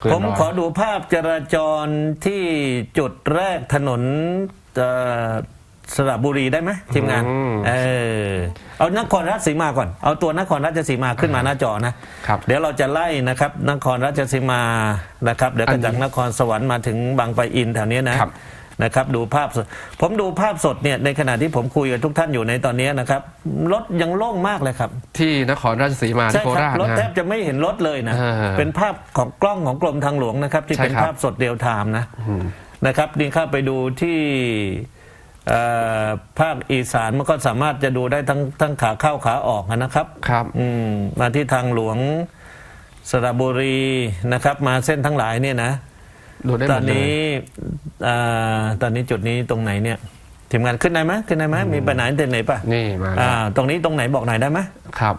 เกินผมร้อย ขอดูภาพจราจรที่จุดแรกถนนเอ่อสระบุรีได้ไหมทีมงาน อืมเออ เอานครราชสีมาก่อน เอาตัวนครราชสีมาขึ้นมาหน้าจอนะครับเดี๋ยวเราจะไล่นะครับ นครราชสีมานะครับ เดี๋ยวอัก็นนี้จากนครสวรรค์มาถึงบางปะอินแถวเนี้ยนะครับ นะครับดูภาพสดผมดูภาพสดเนี่ยในขณะที่ผมคุยกับทุกท่านอยู่ในตอนนี้นะครับรถยังโล่งมากเลยครับ ที่นครราชสีมาที่ใช่โคครัราชรถนะแทฮะบจะไม่เห็นรถเลยนะอ่าเป็นภาพของกล้องของกรมทางหลวงนะครับ ที่ใช่เป็นครับภาพสดเดียวไทม์นะนะครับนี่เข้าไปดูที่เอ่อภาคอีสานมันก็สามารถจะดูได้ทั้งทั้งขาเข้าขาออกนะครับ ครับอืมมาที่ทางหลวงสระบุรีนะครับ มาเส้นทั้งหลายเนี่ยนะ ดูได้หตมอนดเลย นี้อ่าตอนนี้จุดนี้ตรงไหนเนี่ยทีมงานขึ้นได้ไหมขึ้นได้ไหมมีปัญหาเด่นไหนปะนี่มาอ่าแล้วตรงนี้ตรงไหนบอกหน่อยได้ไหมครับ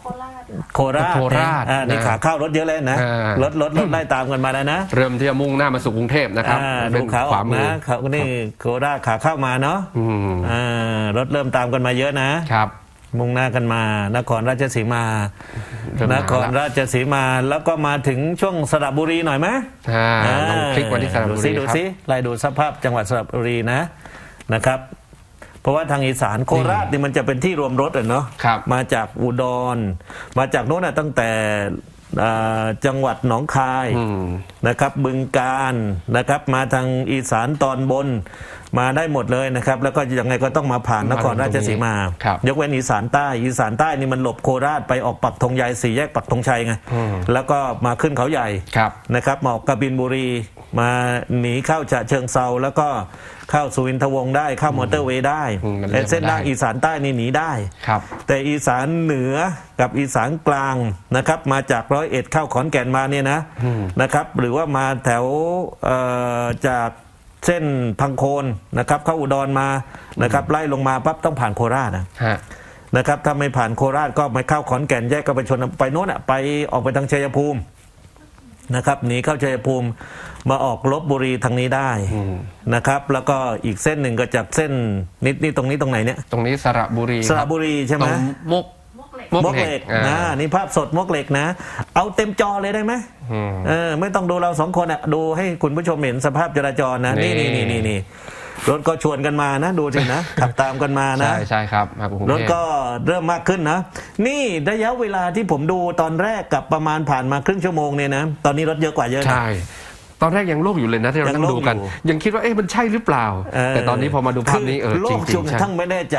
โคราชค่ะโคราชโคราชอ่านี่นะขาเข้ารถเยอะเลยนะอ่า รถรถรถไล่ตามกันมาแล้วนะเริ่มที่จะมุ่งหน้ามาสู่กรุงเทพนะครับอ่าเป็ดูนขาอขอวากมือนะเขานี่โคราชขาเข้ามาเนาะอืมอ่ารถเริ่มตามกันมาเยอะนะ ครับ มุ่งหน้ากันมา นครราชสีมาเริ่มนมาครแล้วราชสีมา แล้วก็มาถึงช่วงสระบุรีหน่อยไหมอ่าลองคลิกมาที่สระบุดูสิรีดูครับสิไล่ดูสภาพจังหวัดสระบุรีนะนะครับ เพราะว่าทางอีสานโคราชนี่มันจะเป็นที่รวมรถอะเนาะครับมาจากอุดร มาจากโน้นนะตั้งแต่อ่าจังหวัดหนองคายอืมนะครับบึงการนะครับมาทางอีสานตอนบน มาได้หมดเลยนะครับ แล้วก็ยังไงก็ต้องมาผ่านนครราชสีมา ครับยกเว้นอีสานใต้อีสานใต้นี่มันหลบโคราชไปออกปักธงชัยสี่แยกปักธงชัยไงอืม แล้วก็มาขึ้นเขาใหญ่ ครับ นะครับมาออกกบินบุรี มาหนีเข้าฉะเชิงเซาแล้วก็เข้าสุวินทวงศ์ได้เข้ามอเตอร์เวย์ได้อืมมันแต่เส้นเลี่ยงทางไม่ได้อีสานใต้นี่หนีได้ ครับ แต่อีสานเหนือกับอีสานกลางนะครับ มาจากร้อยเอ็ดเข้าขอนแก่นมาเนี่ยนะนะครับ หรือว่ามาแถวเอ่อจาก เส้นพังโคนนะครับเข้าอุดรมานะครับไล่ลงมาปั๊บต้องผ่านโคราชนะฮะนะครับถ้าไม่ผ่านโคราชก็ไม่เข้าขอนแก่นแยกก็ไปชนไปโน้นอะไปออกไปทางชัยภูมินะครับหนีเข้าชัยภูมิมาออกลบบุรีทางนี้ได้อืมนะครับ แล้วก็อีกเส้นหนึ่งก็จากเส้นนิดนี่ตรงนี้ตรงไหนเนี่ย ตรงนี้สระบุรีสระบุรีใช่ตไหมรงมุก มวกเหล็กมวกมกเหเหล็ล็กกอ่านะนี่ภาพสดมกเหล็กนะ เอาเต็มจอเลยได้ไหมอืมเออ ไม่ต้องดูเราสองคนอะดูให้คุณผู้ชมเห็นสภาพจราจรนะ นี่นี่นี่นี่นี่นี่รถก็ชวนกันมานะ ดูสินะ ขับตามกันมานะ ใช่ใช่ครับมากรุงรเทถพก็เริ่มมากขึ้นนะ นี่ระยะเวลาที่ผมดูตอนแรกกับประมาณผ่านมาครึ่งชั่วโมงเนี่ยนะ ตอนนี้รถเยอะกว่าเยอะนะใช่ ตอนแรกยังโลกอยู่เลยนะที่เรายังนั่งโลกดูกัน อยู่ ยังคิดว่าเอ๊ะมันใช่หรือเปล่า เแต่ตอนนี้พอมาดูภาพนี้เออคืโลจริกงจนๆกใช่ระทั่งไม่แน่ใจ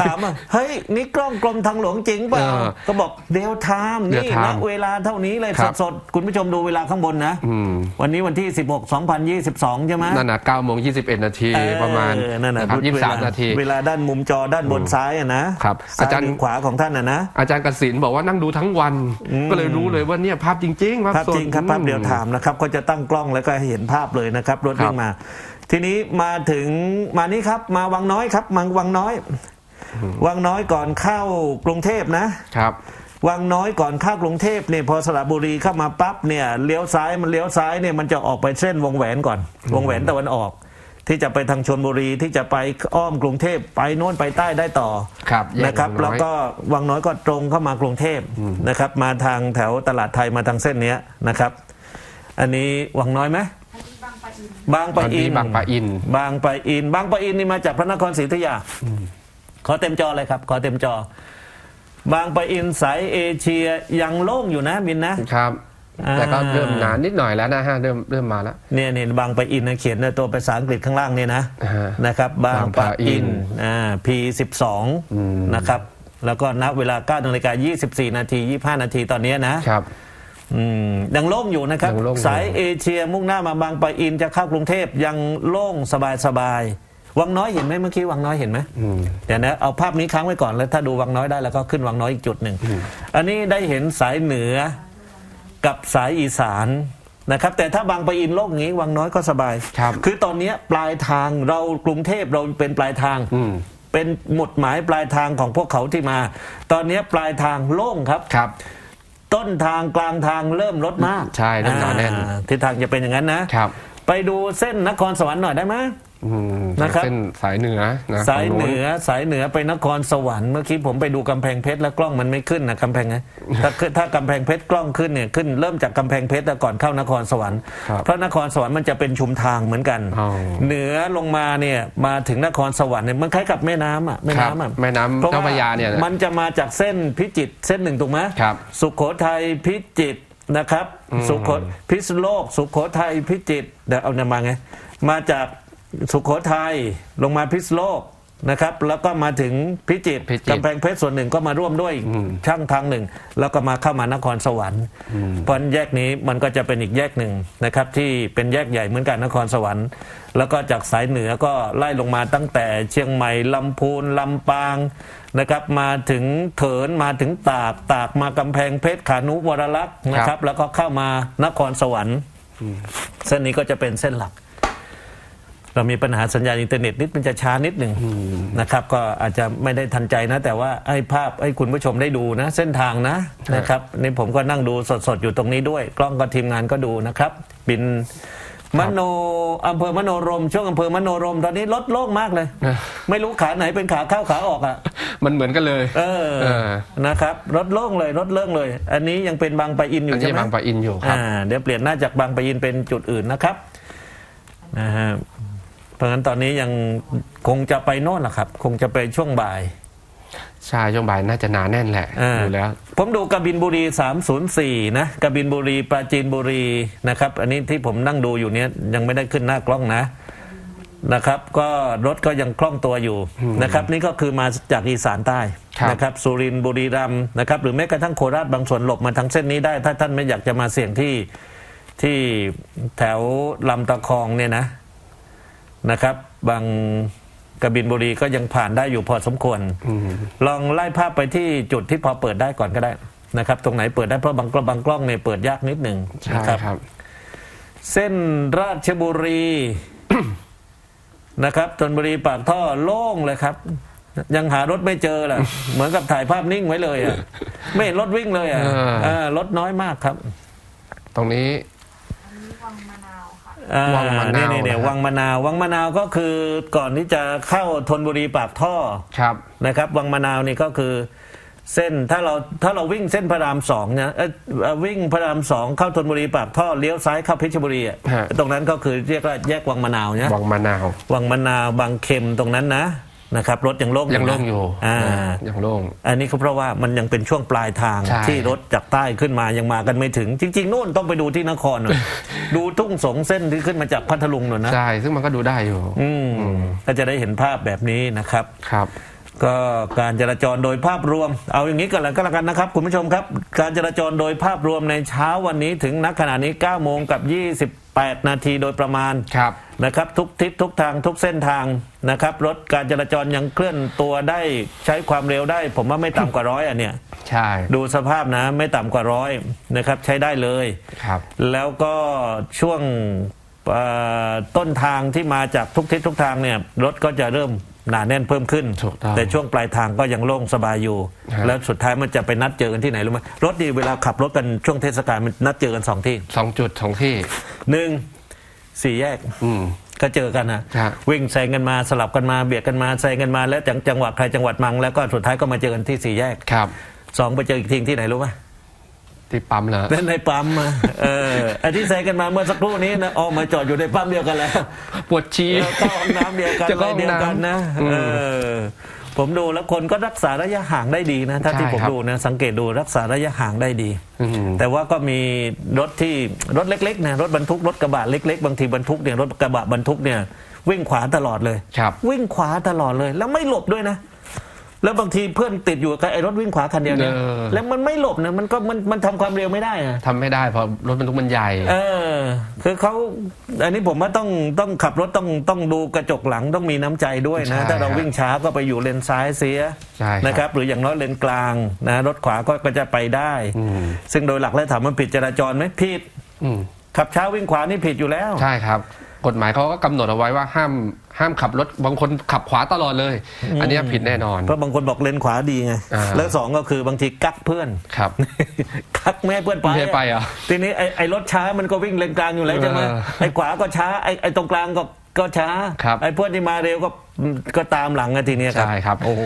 ถามว่าเฮ้ย นี่กล้องกรมทางหลวงจริงเปล่าเออก็บอกเดลไทม์นี่ Real time นะเวลาเท่านี้เลยครับ สดๆ คุณผู้ชมดูเวลาข้างบนนะ อืมวันนี้วันที่ 16 2022 ใช่ไหมนั่นนะ9โมง21 นาทีเออประมาณนั่นนะนะครับเวล23 นาที เวลาด้านมุมจอด้านบนซ้ายอะนะครับซ้อาจารย์ หขวาของท่านอะนะ อาจารย์กสินบอกว่านั่งดูทั้งวัน ก็เลยรู้เลยว่าเนี่ยภาพจริงๆภาพภาพสดจริงครับภาพเดียวถามนะครับก็จะตั้งกล้องแล้วก็ให้เห็นภาพเลยนะครับรถครับวิ่งมา ทีนี้มาถึงมานี่ครับ มาวังน้อยครับมาวังน้อย วังน้อยก่อนเข้ากรุงเทพนะครับวังน้อยก่อนเข้ากรุงเทพเนี่ยพอสระบุรีเข้ามาปั๊บเนี่ยเลี้ยวซ้ายมันเลี้ยวซ้ายเนี่ยมันจะออกไปเส้นวงแหวนก่อน วงแหวนตะวันออก ที่จะไปทางชนบุรีที่จะไปอ้อมกรุงเทพไปโน่นไปใต้ได้ต่อครับแยกนะครับวังน้อยแล้วก็วังน้อยก็ตรงเข้ามากรุงเทพนะครับ มาทางแถวตลาดไทยมาทางเส้นเนี้ยนะครับ อันนี้วังน้อยไหมอันนี้บางปะอินบางปะอิน บางปะอิน บางปะอิน บางปะอินนี่มาจากพระนครศรีอยุธยา ขอเต็มจอเลยครับ ขอเต็มจอ บางปะอินสายเอเชียยังโล่งอยู่นะบินนะครับอ่าแต่ก็เริ่มหนานิดหน่อยแล้วนะฮะเริ่มเริ่มมาแล้วเนี่ยเนี่ยบางปะอินนะเขียนในตัวภาษาอังกฤษข้างล่างเนี่ยนะอ่านะครับบางปะอินอ่า P 12นะครับ แล้วก็นับเวลา9นาฬิกา24 นาที 25 นาทีตอนเนี้ยนะครับ อืมยังโล่งอยู่นะครับ ยังโล่งอยู่ สายเอเชียมุ่งหน้ามาบางปะอินจะเข้ากรุงเทพยังโล่งสบายสบายๆวังน้อยเห็นไหมเมื่อกี้วังน้อยเห็นไหมอืมเดี๋ยวนะเอาภาพนี้ค้างไว้ก่อนแล้ว ถ้าดูวังน้อยได้แล้วก็ขึ้นวังน้อยอีกจุดหนึ่งอันนี้ได้เห็นสายเหนือกับสายอีสานนะครับ แต่ถ้าบางปะอินโล่งอย่างนี้วังน้อยก็สบายครับคือตอนเนี้ยปลายทางเรากรุงเทพเราเป็นปลายทางอืม เป็นหมุดหมายปลายทางของพวกเขาที่มา ตอนเนี้ยปลายทางโล่งครับ ครับ ต้นทางกลางทางเริ่มลดมากใช่เริ่มหนาแน่น อ่ทิศทางจะเป็นอย่างนั้นนะครับ ไปดูเส้นนครสวรรค์หน่อยได้ไหม อืมนะครับ เส้นสายเหนือนะสายฝั่งเหโนือสายเหนือไปนครสวรรค์เมื่อกี้ผมไปดูกำแพงเพชรแล้วกล้องมันไม่ขึ้นนะกำแพงนะถ้าขึ้นถ้ากำแพงเพชรกล้องขึ้นเนี่ยขึ้นเริ่มจากกำแพงเพชรแล้วก่อนเข้านครสวรรค์ครับเพราะนครสวรรค์มันจะเป็นชุมทางเหมือนกัน อ๋อ เหนือลงมาเนี่ยมาถึงนครสวรรค์เนี่ยมันคล้ายกับแม่น้ำอะแม่น้ำอะครับแม่น้ำพระว่เจ้าพระยาเนี่ยนะมันจะมาจากเส้นพิจิตรเส้นหนึ่งถูกไหมครับสุโขทัยพิจิตรนะครับ สุโขพิษณุโลก สุโขทัยพิจิตรเดี๋ยวเอาเนี่ยมาไงมาจาก สุโขทัยลงมาพิษณุโลกนะครับ แล้วก็มาถึงพิจิตรพิจิตร กำแพงเพชรส่วนหนึ่งก็มาร่วมด้วยอีกช่างทางหนึ่ง แล้วก็มาเข้ามานครสวรรค์เพราะแยกนี้มันก็จะเป็นอีกแยกหนึ่งนะครับ ที่เป็นแยกใหญ่เหมือนกันนครสวรรค์ แล้วก็จากสายเหนือก็ไล่ลงมาตั้งแต่เชียงใหม่ลำพูนลำปางนะครับ มาถึงเถินมาถึงตากตากมากำแพงเพชรขานุวรลักษณ์นะครับ แล้วก็เข้ามานครสวรรค์ เส้นนี้ก็จะเป็นเส้นหลัก เรามีปัญหาสัญญาณอินเทอร์เน็ตนิดมันจะช้านิดหนึ่งนะครับ ก็อาจจะไม่ได้ทันใจนะ แต่ว่าให้ภาพให้คุณผู้ชมได้ดูนะ เส้นทางนะนะครับนี่ผมก็นั่งดูสดๆอยู่ตรงนี้ด้วย กล้องก็ทีมงานก็ดูนะครับ บินมโนอำเภอมโนรม ช่วงอำเภอมโนรม ตอนนี้รถโล่งมากเลย ไม่รู้ขาไหนเป็นขาเข้าขาออกอะ มันเหมือนกันเลย เออเออนะครับรถโล่งเลยรถเลื่องเลย อันนี้ยังเป็นบางปะอินอยู่อันใช่นี้ไหมบางปะอินอยู่ครับอ่าเดี๋ยวเปลี่ยนหน้าจากบางปะอินเป็นจุดอื่นนะครับนะฮะ เพราะฉะนั้นตอนนี้ยังคงจะไปโน่นแหละครับ คงจะไปช่วงบ่าย ใช่ช่วงบ่ายน่าจะหนาแน่นแหละอ่าอยู่แล้ว ผมดูกบินบุรี 304 นะกบินบุรีปราจีนบุรีนะครับ อันนี้ที่ผมนั่งดูอยู่เนี้ยยังไม่ได้ขึ้นหน้ากล้องนะนะครับ ก็รถก็ยังคล่องตัวอยู่นะครับ นี่ก็คือมาจากอีสานใต้ครับ นะครับสุรินทร์บุรีรัมย์นะครับหรือแม้กระทั่งโคราชบางส่วนหลบมาทางเส้นนี้ได้ ถ้าท่านไม่อยากจะมาเสี่ยงที่ที่แถวลำตะคองเนี่ยนะ นะครับ บางกบินบุรีก็ยังผ่านได้อยู่พอสมควร ลองไล่ภาพไปที่จุดที่พอเปิดได้ก่อนก็ได้นะครับ ตรงไหนเปิดได้เพราะบางกล้องบางกล้องเนี่ยเปิดยากนิดหนึ่งใช่นะครับครับ เส้นราชบุรีนะครับธนบุรีปากท่อโล่งเลยครับ ยังหารถไม่เจอล่ะเหมือนกับถ่ายภาพนิ่งไว้เลยอะไม่เห็นรถวิ่งเลยอะเออเออรถน้อยมากครับ ตรงนี้อันนี้วังมะนา วค่ะอ่าวังมะนาวนี่นี่นะครับวังมะนาว วังมะนาวก็คือก่อนที่จะเข้าธนบุรีปากท่อครับนะครับ วังมะนาวนี่ก็คือเส้นถ้าเราถ้าเราวิ่งเส้นพระรามสองเนี่ยเอ้ยเอ่อวิ่งพระรามสองเข้าธนบุรีปากท่อเลี้ยวซ้ายเข้าเพชรบุรีอะฮะตรงนั้นก็คือเรียกว่าแยกวังมะนาวเนี่ยวังมะนาว วังมะนาวบางเข็มตรงนั้นนะ นะครับรถยังโล่งยังโล่งนะอยู่อ่านะยังโล่งอันนี้ก็เพราะว่ามันยังเป็นช่วงปลายทางใช่ที่รถจากใต้ขึ้นมายังมากันไม่ถึง จริง ๆนู่นต้องไปดูที่นครหน่อยดูทุ่งสงเส้นที่ขึ้นมาจากพัทลุงหน่อยนะใช่ซึ่งมันก็ดูได้อยู่ อืมก็จะได้เห็นภาพแบบนี้นะครับครับ ก็การจราจรโดยภาพรวม เอาอย่างนี้กันแล้วก็แล้วกันนะครับ คุณผู้ชมครับ การจราจรโดยภาพรวมในเช้าวันนี้ถึงนักขณะนี้9โมงกับ 28 นาทีโดยประมาณครับ นะครับทุกทิศทุกทางทุกเส้นทางนะครับ รถการจราจรยังเคลื่อนตัวได้ใช้ความเร็วได้ ผมว่าไม่ต่ำกว่าร้อยอะเนี่ย ใช่ ดูสภาพนะไม่ต่ำกว่าร้อยนะครับใช้ได้เลยครับ แล้วก็ช่วงเอ่อต้นทางที่มาจากทุกทิศทุกทางเนี่ยรถก็จะเริ่มหนาแน่นเพิ่มขึ้นถูกต้องแต่ช่วงปลายทางก็ยังโล่งสบายอยู่ฮะแล้วสุดท้ายมันจะไปนัดเจอกันที่ไหนรู้ไหมรถดีเวลาขับรถกันช่วงเทศกาลมันนัดเจอกันสองที่สองจุดสองที่หนึ่ง สี่แยกอืม ก็เจอกันนะครับวิ่งแซงกันมาสลับกันมาเบียดกันมาแซงกันมาแล้วจังจังหวัดใครจังหวัดมังแล้วก็สุดท้ายก็มาเจอกันที่สี่แยกครับ สองไปเจออีกทีที่ไหนรู้ไหมที่ปั๊มเหรอนั่นในปั๊มอะเออไอ้ที่แซงกันมาเมื่อสักครู่นี้นะออกมาจอดอยู่ในปั๊มเดียวกันแล้วปวดชีเออเข้าห้องน้ำเดียวกันจะอะไรเข้าห้องเดียวกันนะอืมเออ ผมดูแล้วคนก็รักษาระยะห่างได้ดีนะถ้าที่ใช่ผมครับ ดูนะสังเกตดูรักษาระยะห่างได้ดี อืม แต่ว่าก็มีรถที่รถเล็กๆนะรถบรรทุกรถกระบะเล็ก ๆ บางทีบรรทุกเนี่ยรถกระบะบรรทุกเนี่ยวิ่งขวาตลอดเลย ครับ วิ่งขวาตลอดเลย แล้วไม่หลบด้วยนะ แล้วบางทีเพื่อนติดอยู่กับไอ้รถวิ่งขวาคันเดียวเนี่ยเออ แล้วมันไม่หลบนะมันก็มันมันทำความเร็วไม่ได้อะ ทำไม่ได้เพราะรถบรรทุกมันใหญ่ เออคือเขาอันนี้ผมว่าต้องต้องขับรถต้องต้องดูกระจกหลังต้องมีน้ำใจด้วยนะ ใช่ถ้าเราครับวิ่งช้าก็ไปอยู่เลนซ้ายเสียใช่ครับนะครับ หรืออย่างน้อยเลนกลางนะรถขวาก็ก็จะไปได้ อืม ซึ่งโดยหลักแล้วถามมันผิดจราจรไหมผิด อืมขับช้าวิ่งขวานี่ผิดอยู่แล้ว ใช่ครับ กฎหมายเขาก็กำหนดเอาไว้ว่าห้ามห้ามขับรถบางคนขับขวาตลอดเลย อันเนี้ยผิดแน่นอน เพราะบางคนบอกเลนขวาดีไง อ่า แล้วสองก็คือบางทีกักเพื่อน ครับกักไม่ให้เพื่อนไปไม่ให้ไปเหรอทีนี้ไอ้ไอ้รถช้ามันก็วิ่งเลนกลางอยู่แล้วใช่ไหมเออไอ้ขวาก็ช้าไอ้ไอ้ตรงกลางก็ก็ช้า ครับไอ้พวกที่มาเร็วก็ก็ตามหลังอะทีเนี้ยครับใช่ครับ โอ้โห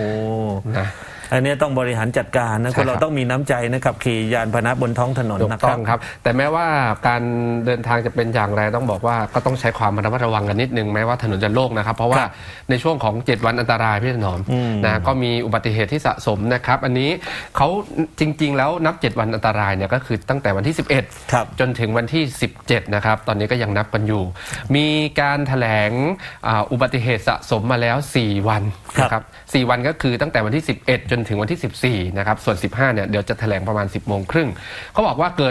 นะ อันเนี้ยต้องบริหารจัดการนะใช่คนเราครับต้องมีน้ำใจนะครับขี่ยานพาหนะบนท้องถนนถูกนะคต้รัอบงครับ แต่แม้ว่าการเดินทางจะเป็นอย่างไรต้องบอกว่าก็ต้องใช้ความระมัดระวังกันนิดนึงแม้ว่าถนนจะโล่งนะครับ เพราะว่าครับในช่วงของ 7 วันอันตรายพี่ถนอมอืมนะก็มีอุบัติเหตุที่สะสมนะครับ อันนี้เขาจริง ๆ แล้วนับ 7 วันอันตรายเนี่ยก็คือตั้งแต่วันที่ 11ครับจนถึงวันที่ 17 นะครับ ตอนนี้ก็ยังนับกันอยู่ มีการแถลงอาอุบัติเหตุสะสมมาแล้ว 4 วันครับนะครับ4วันก็คือตั้งแต่วันที่ 11 จนถึงวันที่ 14 นะครับ ส่วน 15 เนี่ย เดี๋ยวจะแถลงประมาณ 10 โมงครึ่ง เขาบอกว่าเกิด